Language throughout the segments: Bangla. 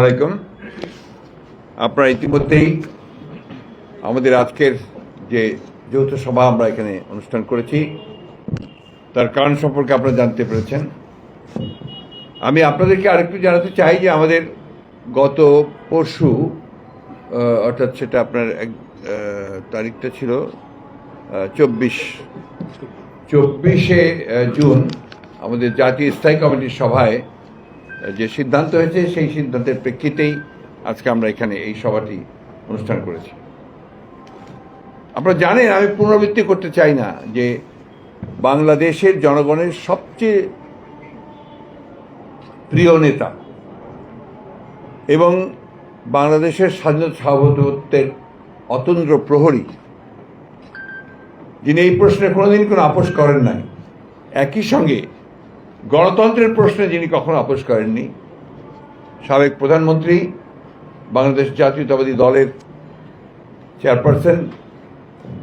আলাইকুম। আপনারা ইতিমধ্যেই আমাদের আজকের যে যৌথ সভা আমরা এখানে অনুষ্ঠান করেছি, তার কারণ সম্পর্কে আপনারা জানতে পেরেছেন। আমি আপনাদেরকে আরেকটু জানাতে চাই যে আমাদের গত পরশু অর্থাৎ সেটা আপনার এক তারিখটা ছিল চব্বিশ, চব্বিশে জুন আমাদের জাতীয় স্থায়ী কমিটির সভায় যে সিদ্ধান্ত হয়েছে, সেই সিদ্ধান্তের প্রেক্ষিতেই আজকে আমরা এখানে এই সভাটি অনুষ্ঠান করেছি। আপনারা জানেন, আমি পুনরাবৃত্তি করতে চাই না যে বাংলাদেশের জনগণের সবচেয়ে প্রিয় নেতা এবং বাংলাদেশের স্বাধীনতা সার্বভৌমত্বের অতন্দ্র প্রহরী, যিনি এই প্রশ্নে কোনোদিন কোনো আপোষ করেন নাই, একই সঙ্গে গণতন্ত্রের প্রশ্নে যিনি কখনো আপোষ করেননি, সাবেক প্রধানমন্ত্রী, বাংলাদেশ জাতীয়তাবাদী দলের চেয়ারপারসন,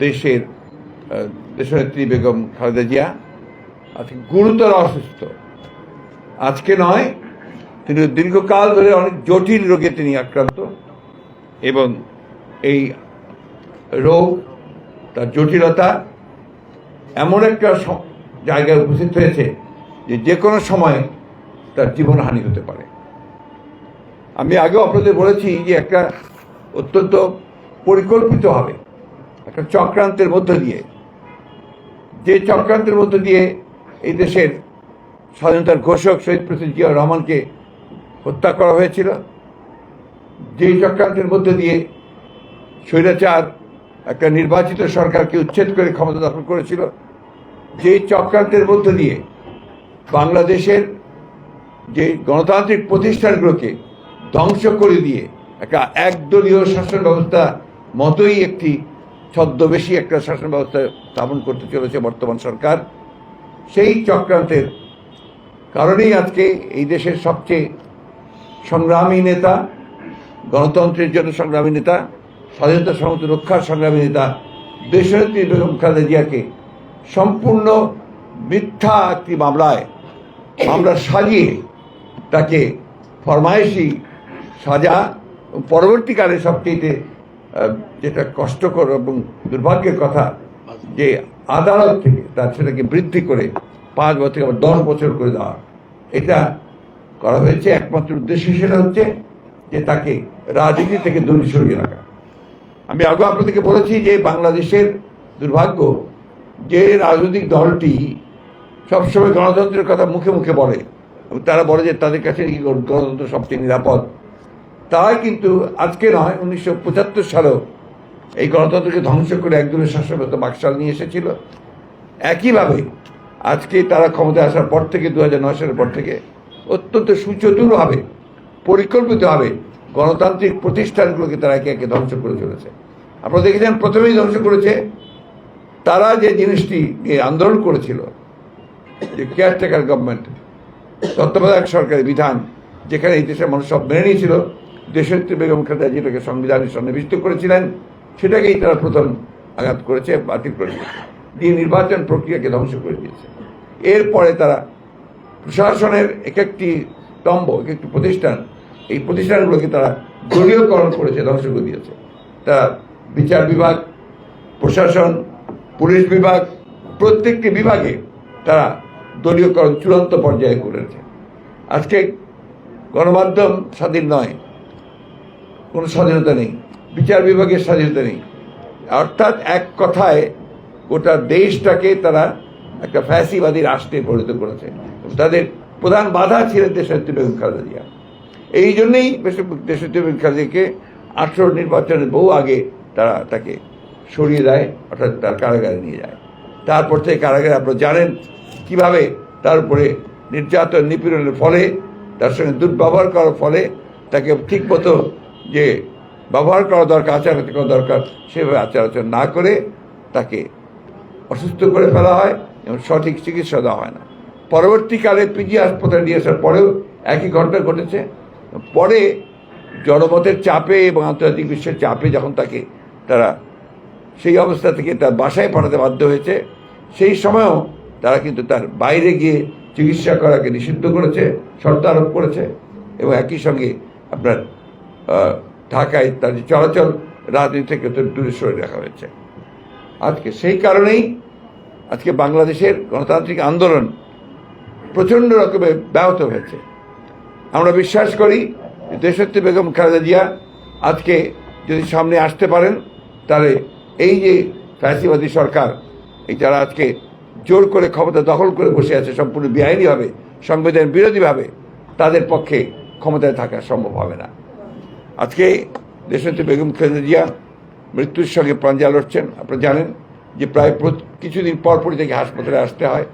দেশের দেশনেত্রী বেগম খালেদা জিয়া আজকে গুরুতর অসুস্থ। আজকে নয়, তিনি দীর্ঘকাল ধরে অনেক জটিল রোগে তিনি আক্রান্ত এবং এই রোগ, তার জটিলতা এমন একটা জায়গায় উপস্থিত হয়েছে যে যে কোনো সময় তার জীবনহানি হতে পারে। আমি আগেও আপনাদের বলেছি যে একটা অত্যন্ত পরিকল্পিতভাবে একটা চক্রান্তের মধ্য দিয়ে, যে চক্রান্তের মধ্য দিয়ে এই দেশের স্বাধীনতার ঘোষক শহীদ প্রেসিডেন্ট জিয়া রহমানকে হত্যা করা হয়েছিল। যেই চক্রান্তের মধ্য দিয়ে স্বৈরাচার একটা নির্বাচিত সরকারকে উচ্ছেদ করে ক্ষমতা দখল করেছিল, যেই চক্রান্তের মধ্য দিয়ে বাংলাদেশের যে গণতান্ত্রিক প্রতিষ্ঠানগুলোকে ধ্বংস করে দিয়ে একটা একদলীয় শাসন ব্যবস্থা মতোই একটি ছদ্মবেশী একটা শাসন ব্যবস্থা স্থাপন করতে চলেছে বর্তমান সরকার, সেই চক্রান্তের কারণেই আজকে এই দেশের সবচেয়ে সংগ্রামী নেতা, গণতন্ত্রের জন্য সংগ্রামী নেতা, স্বাধীনতা সমস্ত রক্ষার সংগ্রামী নেতা দেশনেত্রী বেগম খালেদা জিয়াকে সম্পূর্ণ মিথ্যা একটি মামলায় মামলা সাজিয়ে তাকে ফরমায়েশি সাজা পরবর্তীকালে সবচেয়ে যেটা কষ্টকর এবং দুর্ভাগ্যের কথা, যে আদালত থেকে তার সেটাকে বৃদ্ধি করে পাঁচ বছর আবার দশ বছর করে দেওয়া এটা করা হয়েছে, একমাত্র উদ্দেশ্য সেটা হচ্ছে যে তাকে রাজনীতি থেকে দূরে সরিয়ে রাখা। আমি আগে আপনাদেরকে বলেছি যে বাংলাদেশের দুর্ভাগ্য যে রাজনৈতিক দলটি সবসময় গণতন্ত্রের কথা মুখে মুখে বলে। তারা বলে যে তাদের কাছে এই গণতন্ত্র সবচেয়ে নিরাপদ। তারাই কিন্তু আজকে নয়, উনিশশো পঁচাত্তর সালেও এই গণতন্ত্রকে ধ্বংস করে একদলের শাসনগত বাকশাল নিয়ে এসেছিল। একইভাবে আজকে তারা ক্ষমতায় আসার পর থেকে দু হাজার নয় সালের পর থেকে অত্যন্ত সুচতুরভাবে, পরিকল্পিতভাবে গণতান্ত্রিক প্রতিষ্ঠানগুলোকে তারা একে একে ধ্বংস করে চলেছে। আপনারা দেখেছেন প্রথমেই ধ্বংস করেছে তারা যে জিনিসটি আন্দোলন করেছিল যে কেয়ারটেকার গভর্নমেন্ট তত্ত্বাবধায়ক সরকারের বিধান, যেখানে এই দেশের মানুষ সব মেনে নিয়েছিল দেশত্রী বেগম খালেদা যেটাকে সংবিধানের সন্নিবিষ্ট করেছিলেন, সেটাকেই তারা প্রথম আঘাত করেছে, বাতিল করে দিয়েছে। দিয়ে নির্বাচন প্রক্রিয়াকে ধ্বংস করে দিয়েছে। এরপরে তারা প্রশাসনের এক একটি স্তম্ভ এক একটি প্রতিষ্ঠান, এই প্রতিষ্ঠানগুলোকে তারা দলীয়করণ করেছে, ধ্বংস করে দিয়েছে। তারা বিচার বিভাগ, প্রশাসন, পুলিশ বিভাগ, প্রত্যেকটি বিভাগে তারা দলীয়করণ চূড়ান্ত পর্যায়ে করেছে। আজকে গণমাধ্যম স্বাধীন নয়, কোনো স্বাধীনতা নেই, বিচার বিভাগের স্বাধীনতা নেই। অর্থাৎ এক কথায় গোটা দেশটাকে তারা একটা ফ্যাসিবাদী রাষ্ট্রে পরিণত করেছে। তাদের প্রধান বাধা ছিলেন দেশনেত্রী বেগম খালেদা জিয়া। এই জন্যই দেশনেত্রী বেগম খালেদাকে আঠেরো নির্বাচনের বহু আগে তারা তাকে সরিয়ে দেয়, অর্থাৎ তার কারাগারে নিয়ে যায়। তারপর থেকে কারাগারে, আপনারা জানেন কীভাবে তার উপরে নির্যাতন নিপীড়নের ফলে, তার সঙ্গে দুর্ব্যবহার করার ফলে তাকে ঠিকমতো যে ব্যবহার করা দরকার আচার করা দরকার, সেভাবে আচার আচরণ না করে তাকে অসুস্থ করে ফেলা হয় এবং সঠিক চিকিৎসা দেওয়া হয় না। পরবর্তীকালে পিজি হাসপাতালে নিয়ে আসার পরেও একই ঘটনা ঘটেছে। পরে জনমতের চাপে এবং আন্তর্জাতিক বিশ্বের চাপে যখন তাকে তারা সেই অবস্থা থেকে তার বাসায় পাঠাতে বাধ্য হয়েছে, সেই সময়ও তারা কিন্তু তার বাইরে গিয়ে চিকিৎসা করাকে নিষিদ্ধ করেছে, শর্ত আরোপ করেছে এবং একই সঙ্গে আপনার ঢাকায় তার যে চলাচল রাজনীতি থেকে দূরে সরে রাখা হয়েছে। আজকে সেই কারণেই আজকে বাংলাদেশের গণতান্ত্রিক আন্দোলন প্রচণ্ড রকমের ব্যাহত হয়েছে। আমরা বিশ্বাস করি দেশত্রী বেগম খালেদা জিয়া আজকে যদি সামনে আসতে পারেন, তাহলে এই যে ফ্যাসিবাদী সরকার, এই যারা আজকে জোর করে ক্ষমতা দখল করে বসে আছে, সম্পূর্ণ বেআইনিভাবে সংবিধান বিরোধীভাবে তাদের পক্ষে ক্ষমতায় থাকা সম্ভব হবে না। আজকে দেশনেত্রী বেগম খালেদা জিয়া মৃত্যুর সঙ্গে প্রাঞ্জা লড়ছেন। আপনারা জানেন যে প্রায় কিছুদিন পর পরই থেকে হাসপাতালে আসতে হয়।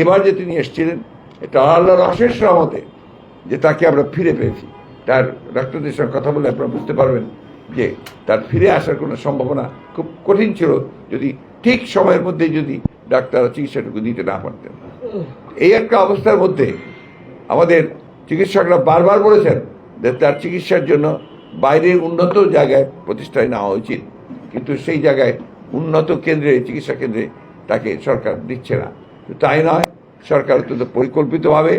এবার যে তিনি এসেছিলেন, এটা আল্লাহর অশেষ রহমতে যে তাকে আমরা ফিরে পেয়েছি। তার ডাক্তারদের সঙ্গে কথা বলে আপনারা বুঝতে পারবেন যে তার ফিরে আসার কোনো সম্ভাবনা খুব কঠিন ছিল। যদি ঠিক সময়ের মধ্যে যদি ডাক্তার চিকিৎসাটুকু দিতে না পারতেন। এই একটা অবস্থার মধ্যে আমাদের চিকিৎসকরা বারবার বলেছেন যে তার চিকিৎসার জন্য বাইরের উন্নত জায়গায় প্রতিষ্ঠায় নেওয়া উচিত। কিন্তু সেই জায়গায় উন্নত কেন্দ্রে, চিকিৎসা কেন্দ্রে তাকে সরকার দিচ্ছে না। তাই নয়, সরকার অত্যন্ত পরিকল্পিতভাবে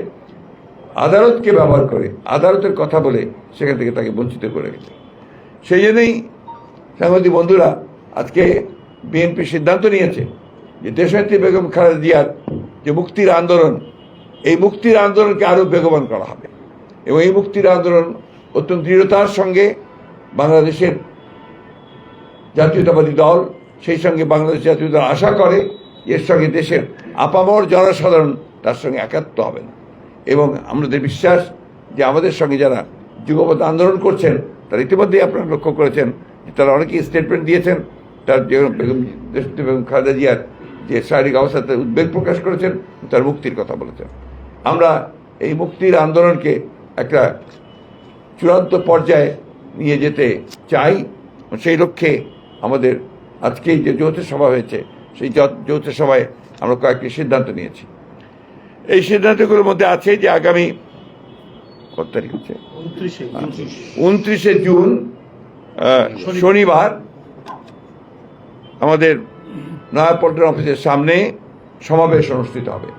আদালতকে ব্যবহার করে, আদালতের কথা বলে সেখান থেকে তাকে বঞ্চিত করে গেছে সেই জন্যই সাংবাদিক বন্ধুরা, আজকে বিএনপি সিদ্ধান্ত নিয়েছে যে দেশনেত্রী বেগম খালেদা জিয়ার যে মুক্তির আন্দোলন, এই মুক্তির আন্দোলনকে আরও বেগবান করা হবে। এবং এই মুক্তির আন্দোলন অত্যন্ত দৃঢ়তার সঙ্গে বাংলাদেশের জাতীয়তাবাদী দল, সেই সঙ্গে বাংলাদেশ জাতীয় দল আশা করে এর সঙ্গে দেশের আপামর জনসাধারণ তার সঙ্গে একাত্ম হবেন। এবং আমাদের বিশ্বাস যে আমাদের সঙ্গে যারা যুগপথ আন্দোলন করছেন, তারা ইতিমধ্যেই আপনারা লক্ষ্য করেছেন তারা অনেকেই স্টেটমেন্ট দিয়েছেন তার যে বেগম বেগম খালেদা জিয়ার যে শারীরিক অবস্থাতে উদ্বেগ প্রকাশ করেছেন তার মুক্তির কথা বলেছেন। আমরা এই মুক্তির আন্দোলনকে একটা চূড়ান্ত পর্যায়ে নিয়ে যেতে চাই। সেই লক্ষ্যে আমাদের আজকে যে যৌথ সভা হয়েছে সেই যৌথ সভায় আমরা কয়েকটি সিদ্ধান্ত নিয়েছি। এই সিদ্ধান্তগুলোর মধ্যে আছে যে আগামী কত তারিখ হচ্ছে? উনত্রিশে জুন। শনিবার আমাদের নয়াপল্টন অফিসের সামনে সমাবেশ অনুষ্ঠিত হবে।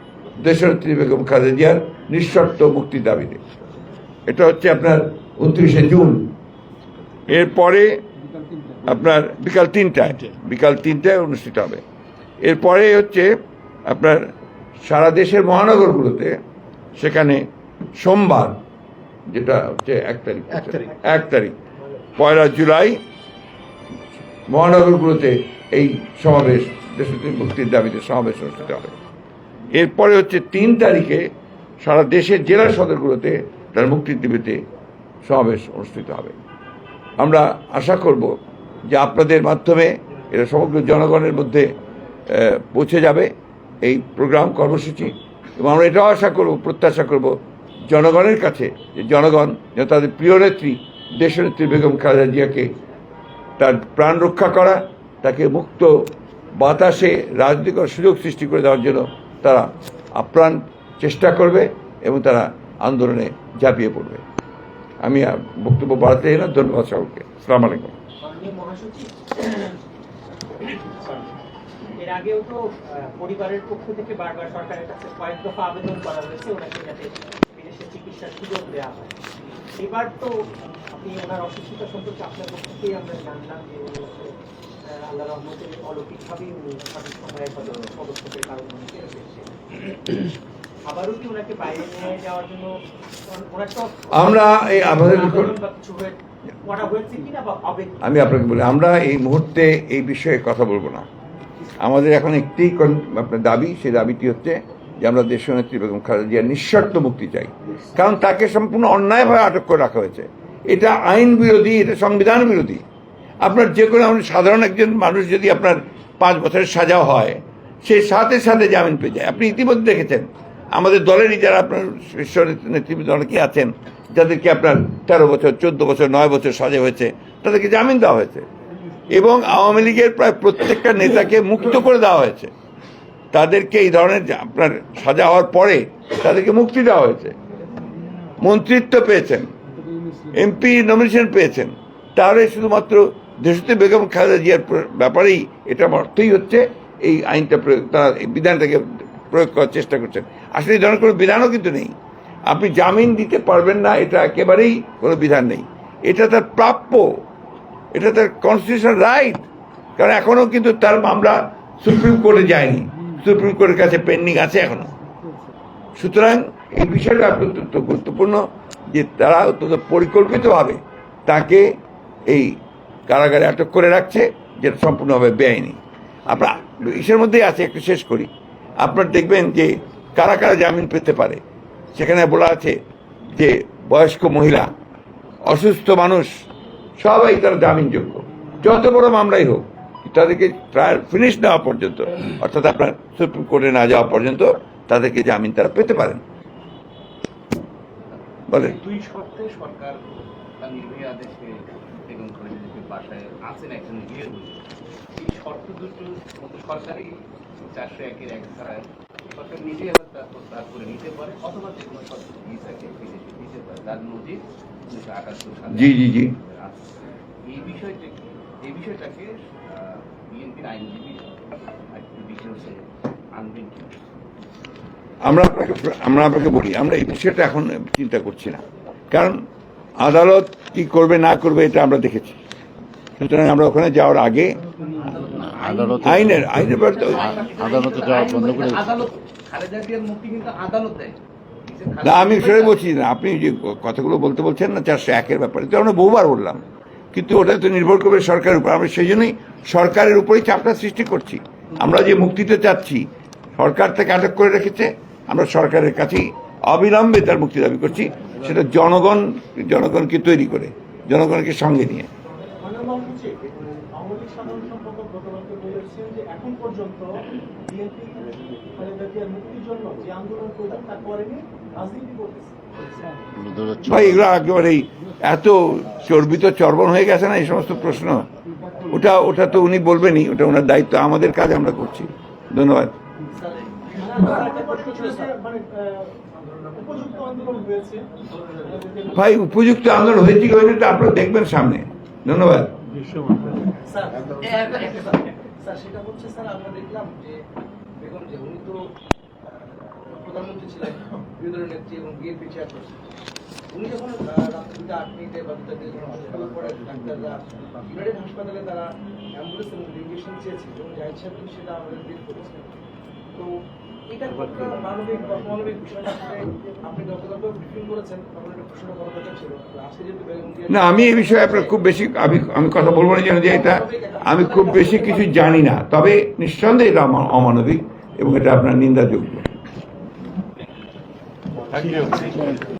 দেশনেত্রী বেগম খালেদা জিয়ার নিঃশর্ত মুক্তির দাবিতে। এটা হচ্ছে আপনার উনত্রিশে জুন। এরপরে আপনার বিকাল তিনটায় বিকাল তিনটায় অনুষ্ঠিত হবে। এরপরে হচ্ছে আপনার সারা দেশের মহানগরগুলোতে সেখানে সোমবার যেটা হচ্ছে এক তারিখ। এক তারিখ পয়লা জুলাই মহানগরগুলোতে এই সমাবেশ দেশনেত্রী মুক্তির দাবিতে সমাবেশ অনুষ্ঠিত হবে। এরপরে হচ্ছে তিন তারিখে সারা দেশের জেলা সদরগুলোতে তার মুক্তির দাবিতে সমাবেশ অনুষ্ঠিত হবে। আমরা আশা করব যে আপনাদের মাধ্যমে এটা সমগ্র জনগণের মধ্যে পৌঁছে যাবে এই প্রোগ্রাম কর্মসূচি এবং আমরা এটাও আশা করব, প্রত্যাশা করব জনগণের কাছে যে জনগণ যেন তাদের প্রিয় নেত্রী, দেশনেত্রী বেগম খালেদা জিয়াকে তার প্রাণ রক্ষা করা তাকে মুক্ত বাতাসে রাজনীতি সুযোগ সৃষ্টি করে দেওয়ার জন্য তারা আপ্রাণ চেষ্টা করবে এবং তারা আন্দোলনে ঝাঁপিয়ে পড়বে। আমি বক্তব্য বাড়াতে না। ধন্যবাদ সকলকে। সালাম আলাইকুম। এবার তো আপনি ওনার অসুস্থতা সম্পর্কে আপনার পক্ষ থেকেই আমরা জানলাম যে আল্লাহ রহমতের অলৌকিকভাবেই উনি সঠিক সময়ে পদক্ষেপের কারণে আমরা এই আমাদের? আমি আপনাকে বলি আমরা এই মুহূর্তে এই বিষয়ে কথা বলব না। আমাদের এখন একটি আপনার দাবি সেই দাবিটি হচ্ছে যে আমরা দেশনেত্রী বেগম খালেদা জিয়ার নিঃশর্ত মুক্তি চাই। কারণ তাকে সম্পূর্ণ অন্যায়ভাবে আটক করে রাখা হয়েছে। এটা আইন বিরোধী এটা সংবিধান বিরোধী। আপনার যে কোনো সাধারণ একজন মানুষ যদি আপনার পাঁচ বছরের সাজা হয়, সে সাথে সাথে জামিন পেয়ে যায়। আপনি ইতিমধ্যে দেখেছেন, আমাদের দলেরই যারা আপনার শীর্ষ নেতৃবৃন্দ অনেকে আছেন, যাদেরকে আপনার তেরো বছর, চোদ্দ বছর, নয় বছর সাজা হয়েছে, তাদেরকে জামিন দেওয়া হয়েছে। এবং আওয়ামী লীগের প্রায় প্রত্যেকটা নেতাকে মুক্ত করে দেওয়া হয়েছে। তাদেরকে এই ধরনের আপনার সাজা হওয়ার পরে তাদেরকে মুক্তি দেওয়া হয়েছে। মন্ত্রিত্ব পেয়েছেন, এমপি নমিনেশন পেয়েছেন। তাহলে শুধুমাত্র দেশতে বেগম খালেদা জিয়ার ব্যাপারেই এটা অর্থই হচ্ছে এই আইনটা প্রয়োগ তারা এই বিধানটাকে প্রয়োগ করার চেষ্টা করছেন। আসলে এই ধরনের কোনো বিধানও কিন্তু নেই। আপনি জামিন দিতে পারবেন না, এটা একেবারেই কোনো বিধান নেই। এটা তার প্রাপ্য, এটা তার কনস্টিটিউশন রাইট কারণ এখনও কিন্তু তার মামলা সুপ্রিম কোর্টে যায়নি। সুপ্রিম কোর্টের কাছে পেন্ডিং আছে এখনও। সুতরাং এই বিষয়টা অত্যন্ত গুরুত্বপূর্ণ যে তারা অত্যন্ত পরিকল্পিতভাবে তাকে এই কারাগারে আটক করে রাখছে, যেটা সম্পূর্ণভাবে বেআইনি। আপনার ইসের মধ্যেই আছে, একটু শেষ করি। আপনার দেখবেন যে কারা কারা জামিন পেতে পারে। সেখানে বলা আছে যে বয়স্ক মহিলা, অসুস্থ মানুষ, সবাই তারা জামিনযোগ্য। যত বড় মামলাই হোক, তাদেরকে ট্রায়াল ফিনিশ নেওয়া পর্যন্ত, অর্থাৎ আপনার সুপ্রিম কোর্টে না যাওয়া পর্যন্ত তাদেরকে জামিন তারা পেতে পারেন। বলেন। দুই সরকার তার নির্বাহী আদেশে বেগম খালেদাকে বাসায় আছেন একজন গৃহবধূ এই শর্ত দুটো মতো সরকারই চারশো একের এক ধারায় সরকার নিজে আবার তা প্রস্তাব করে নিতে পারে অথবা যে কোনো শর্ত ভিসাকে বিদেশে দিতে পারে। তার নজির উনিশশো আটাত্তর সালে জি, জি, জি। এই বিষয়টি এই বিষয়টাকে বিএনপির আইনজীবী আনবেন আমরা আপনাকে আমরা আপনাকে বলি আমরা এই বিষয়টা এখন চিন্তা করছি না। কারণ আদালত কি করবে না করবে এটা আমরা দেখেছি। সুতরাং আমরা ওখানে যাওয়ার আগে আদালত আইনের আইনের ব্যাপারে তো- আদালতে যাওয়া বন্ধ করে আদালত খালেদা জিয়ার মুক্তি কিন্তু আদালত দেয়। না আমি সেটাই বলছি না আপনি যে কথাগুলো বলতে বলছেন না চারশো একের ব্যাপারে তো আমরা বহুবার বললাম কিন্তু ওটা তো নির্ভর করবে সরকারের উপর আমরা সেই জন্যই সরকারের উপরেই চাপটা সৃষ্টি করছি। আমরা যে মুক্তিতে চাচ্ছি সরকার থেকে আটক করে রেখেছে আমরা সরকারের কাছেই অবিলম্বে তার মুক্তি দাবি করছি সেটা জনগণ জনগণকে তৈরি করে জনগণকে সঙ্গে নিয়ে। সচিব, আওয়ামী লীগ সাধারণ সম্পাদক গতকালকে বলেছেন যে এখন পর্যন্ত বিএনপি খালেদা জিয়ার মুক্তির জন্য যে আন্দোলন প্রয়োজন তা করেনি রাজনীতি করতেছে। ভাই এগুলো একেবারেই এত চর্বিত চর্বণ হয়ে গেছে না এই সমস্ত প্রশ্ন? ওটা ওটা তো উনি বলবেনই ওটা ওনার দায়িত্ব আমাদের কাজ আমরা করছি। ধন্যবাদ। মানে মানে ভাই উপযুক্ত আন্দোলন হয়েছে কি হয়নি আপনারা দেখবেন সামনে। ধন্যবাদ। স্যার এ, একটা- একটা স্যার, স্যার সেটা হচ্ছে স্যার আমরা দেখলাম যে বেগম যে উনি তো প্রধানমন্ত্রী ছিলেন বিরোধী নেত্রী এবং বিএনপি চেয়ারপারসন। উনি যখন রাত্রি দুটা আট মিনিটে বা দুটা দিয়ে যখন হসপিটালে পড়ে ডাক্তাররা ইউনাইটেড হাসপাতালে তারা অ্যাম্বুলেন্স এবং রেডিয়েশন চেয়েছে এবং জাহিদ সাহেব সেটা আমাদের দিল করেছেন তো এটা মানবিক বা বিষয়টা আপনি গতকালকেও ব্রিফিং করেছেন তখন একটা প্রশ্ন করা দরকার ছিল। আজকে যেহেতু না আমি এই বিষয়ে আপনার খুব বেশি আমি আমি কথা বলব না যেন যে এটা আমি খুব বেশি কিছু জানি না। তবে নিঃসন্দেহে এটা অমা- অমানবিক এবং এটা আপনার নিন্দাযোগ্য।